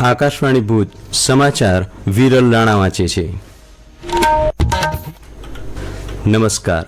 આકાશવાણી ભુજ, સમાચાર વિરલ રાણા વાંચે છે. નમસ્કાર.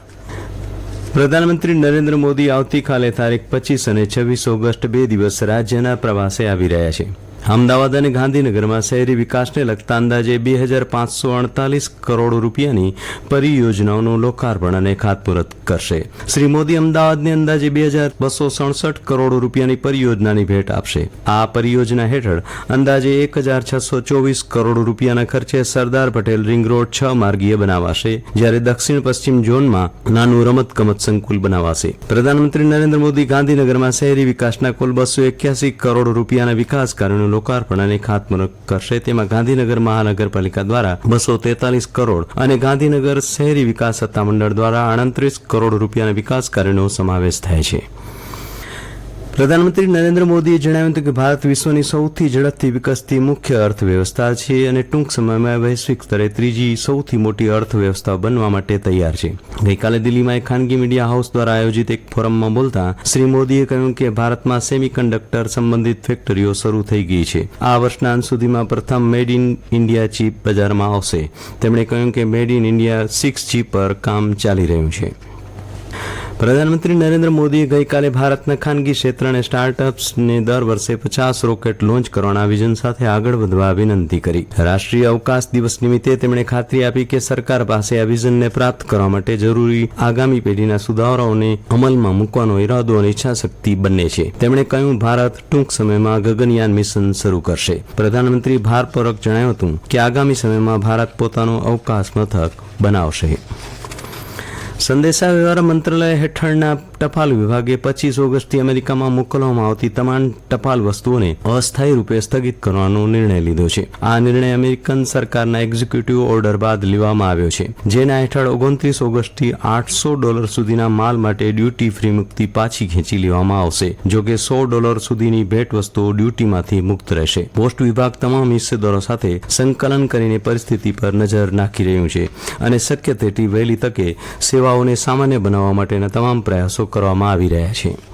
પ્રધાનમંત્રી નરેન્દ્ર મોદી આવતીકાલે તારીખ પચીસ અને છવ્વીસ ઓગસ્ટ બે દિવસ રાજ્યના પ્રવાસે આવી રહ્યા છે. અમદાવાદ અને ગાંધીનગરમાં શહેરી વિકાસને લગતા અંદાજે બે હજાર પાંચસો અડતાલીસ કરોડ રૂપિયાની પરિયોજનાઓનું લોકાર્પણ અને ખાતમુહૂર્ત કરશે. શ્રી મોદી અમદાવાદને અંદાજે બે હજાર બસો સડસઠ કરોડ રૂપિયાની પરિયોજનાની ભેટ આપશે. આ પરિયોજના હેઠળ અંદાજે એક હજાર છસો ચોવીસ કરોડ રૂપિયાના ખર્ચે સરદાર પટેલ રિંગ રોડ છ માર્ગીય બનાવાશે, જ્યારે દક્ષિણ પશ્ચિમ ઝોનમાં નાનું રમતગમત સંકુલ બનાવાશે. પ્રધાનમંત્રી નરેન્દ્ર મોદી ગાંધીનગરમાં શહેરી વિકાસના કુલ બસો એક્યાસી કરોડ રૂપિયાના વિકાસ કાર્યોનું લોકાર્પણ અને ખાતમુહૂર્ત કરશે. તેમાં ગાંધીનગર મહાનગરપાલિકા દ્વારા બસો તેતાલીસ કરોડ અને ગાંધીનગર શહેરી વિકાસ સત્તામંડળ દ્વારા આડત્રીસ કરોડ રૂપિયાના વિકાસ કાર્યોનો સમાવેશ થાય છે. પ્રધાનમંત્રી નરેન્દ્ર મોદીએ જણાવ્યું હતું કે ભારત વિશ્વની સૌથી ઝડપથી વિકસતી મુખ્ય અર્થવ્યવસ્થા છે અને ટૂંક સમયમાં વૈશ્વિક સ્તરે ત્રીજી સૌથી મોટી અર્થવ્યવસ્થા બનવા માટે તૈયાર છે. ગઈકાલે દિલ્હીમાં એક ખાનગી મીડિયા હાઉસ દ્વારા આયોજિત એક ફોરમમાં બોલતા શ્રી મોદીએ કહ્યું કે ભારતમાં સેમિકન્ડક્ટર સંબંધિત ફેક્ટરીઓ શરૂ થઈ ગઈ છે. આ વર્ષના અંત સુધીમાં પ્રથમ મેડ ઇન ઇન્ડિયા ચીપ બજારમાં આવશે. તેમણે કહ્યું કે made in India six G પર કામ ચાલી રહ્યું છે. પ્રધાનમંત્રી નરેન્દ્ર મોદીએ ગઈકાલે ભારતના ખાનગી ક્ષેત્ર અને સ્ટાર્ટઅપ્સને દર વર્ષે પચાસ રોકેટ લોન્ચ કરવાના વિઝન સાથે આગળ વધવા વિનંતી કરી. રાષ્ટ્રીય અવકાશ દિવસ નિમિત્તે તેમણે ખાતરી આપી કે સરકાર પાસે આ વિઝનને પ્રાપ્ત કરવા માટે જરૂરી આગામી પેઢીના સુધારાઓને અમલમાં મૂકવાનો ઇરાદો અને ઈચ્છાશક્તિ બંને છે. તેમણે કહ્યું, ભારત ટૂંક સમયમાં ગગનયાન મિશન શરૂ કરશે. પ્રધાનમંત્રી ભારપૂર્વક જણાવ્યું હતું કે, આગામી સમયમાં ભારત પોતાનો અવકાશ મથક બનાવશે. સંદેશા વ્યવહાર મંત્રાલય હેઠળના ટપાલ વિભાગે પચીસ ઓગસ્ટથી અમેરિકામાં મોકલવામાં આવતી તમામ ટપાલ વસ્તુઓને અસ્થાયી રૂપે સ્થગિત કરવાનો નિર્ણય લીધો છે. આ નિર્ણય અમેરિકન સરકારના એક્ઝિક્યુટિવ ઓર્ડર બાદ લેવામાં આવ્યો છે, જેના હેઠળ ઓગણત્રીસ ઓગસ્ટથી આઠસો ડોલર સુધીના માલ માટે ડ્યુટી ફ્રી મુક્તિ પાછી ખેંચી લેવામાં આવશે જો કે સો ડોલર સુધીની ભેટ વસ્તુઓ ડ્યુટીમાંથી મુક્ત રહેશે. પોસ્ટ વિભાગ તમામ હિસ્સેદારો સાથે સંકલન કરીને પરિસ્થિતિ પર નજર નાખી રહ્યું છે અને શક્ય તેટલી વહેલી તકે સેવાઓને સામાન્ય બનાવવા માટેના તમામ પ્રયાસો કરવામાં આવી રહ્યા છે.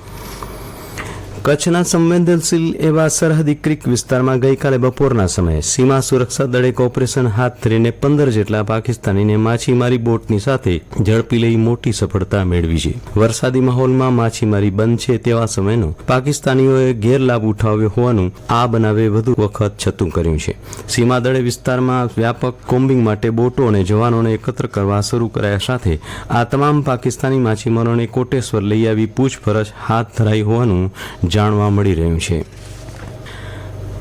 કચ્છના સંવેદનશીલ એવા સરહદી ક્રિક વિસ્તારમાં ગઈકાલે બપોરના સમયે સીમા સુરક્ષા દળે ઓપરેશન હાથ ધરીને પંદર જેટલા પાકિસ્તાનીને માછીમારી બોટની સાથે ઝડપી લઈ મોટી સફળતા મેળવી છે. વરસાદી માહોલમાં માછીમારી બંધ છે તેવા સમયનો પાકિસ્તાનીઓએ ગેરલાભ ઉઠાવ્યો હોવાનું આ બનાવે વધુ વખત છતું કર્યું છે. સીમા દળે વિસ્તારમાં વ્યાપક કોમ્બિંગ માટે બોટો અને જવાનોને એકત્ર કરવા શરૂ કરાયા સાથે આ તમામ પાકિસ્તાની માછીમારોને કોટેશ્વર લઈ આવી પૂછપરછ હાથ ધરાઈ હોવાનું જાણવા મળી રહ્યું છે.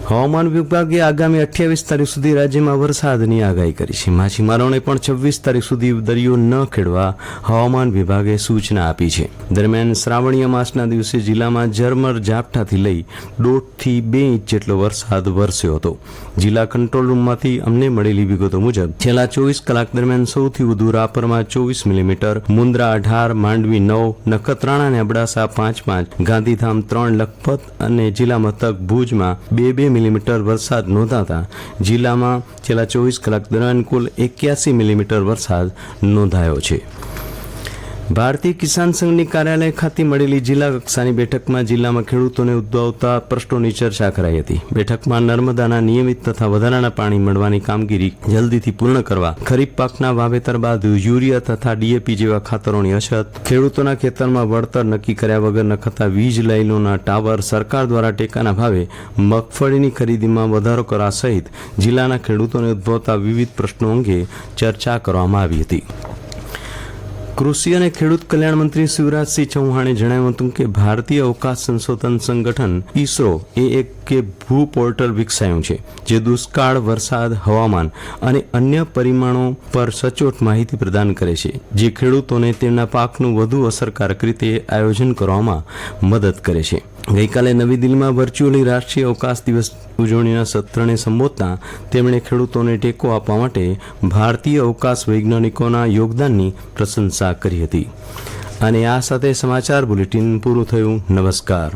હવામાન વિભાગે આગામી અઠ્યાવીસ તારીખ સુધી રાજ્યમાં વરસાદની આગાહી કરી છે. માછીમારોને પણ છવ્વીસ તારીખ સુધી દરિયો ન ખેડવા હવામાન વિભાગે સૂચના આપી છે. દરમિયાન શ્રાવણીય માસના દિવસે જિલ્લામાં ઝરમર ઝાપટાથી લઈ દોઢથી બે ઇંચ જેટલો વરસાદ વરસ્યો હતો. જિલ્લા કંટ્રોલ રૂમમાંથી અમને મળેલી વિગતો મુજબ, છેલ્લા ચોવીસ કલાક દરમિયાન સૌથી વધુ રાપરમાં ચોવીસ મિલીમીટર મુન્દ્રા અઢાર, માંડવી નવ, નખત્રાણા અને અબડાસા પાંચ પાંચ, ગાંધીધામ ત્રણ, લખપત અને જિલ્લા મથક ભુજમાં બે બે મિલીમીટર વરસાદ નોંધાતા જિલ્લામાં છેલ્લા ચોવીસ કલાક દરમિયાન કુલ એક્યાસી મિલીમીટર વરસાદ નોંધાયો છે. ભારતીય કિસાન સંઘની કાર્યાલય ખાતે મળેલી જિલ્લા કક્ષાની બેઠકમાં જિલ્લામાં ખેડૂતોને ઉદ્ભવતા પ્રશ્નોની ચર્ચા કરાઈ હતી. બેઠકમાં નર્મદાના નિયમિત તથા વધારાના પાણી મળવાની કામગીરી જલ્દીથી પૂર્ણ કરવા, ખરીફ પાકના વાવેતર બાદ યુરિયા તથા ડીએપી જેવા ખાતરોની અછત, ખેડૂતોના ખેતરમાં વળતર નક્કી કર્યા વગર નખતા વીજ લાઇનોના ટાવર સરકાર દ્વારા ટેકાના ભાવે મગફળીની ખરીદીમાં વધારો કરવા સહિત જિલ્લાના ખેડૂતોને ઉદ્ભવતા વિવિધ પ્રશ્નો અંગે ચર્ચા કરવામાં આવી હતી. કૃષિ અને ખેડૂત કલ્યાણ મંત્રી શિવરાજસિંહ ચૌહાણે જણાવ્યું હતું કે ભારતીય અવકાશ સંશોધન સંગઠન ઇસરો એ એક કે ભૂ પોર્ટલ વિકસાયું છે, જે દુષ્કાળ, વરસાદ, હવામાન અને અન્ય પરિમાણો પર સચોટ માહિતી પ્રદાન કરે છે, જે ખેડૂતોને તેમના પાકનું વધુ અસરકારક રીતે આયોજન કરવામાં મદદ કરે છે. ગઈકાલે નવી દિલ્હીમાં વર્ચ્યુઅલી રાષ્ટ્રીય અવકાશ દિવસ ઉજવણીના સત્રને સંબોધતા તેમણે ખેડૂતોને ટેકો આપવા માટે ભારતીય અવકાશ વૈજ્ઞાનિકોના યોગદાનની પ્રશંસા કરી હતી. અને આ સાથે સમાચાર બુલેટિન પૂરું થયું. નમસ્કાર.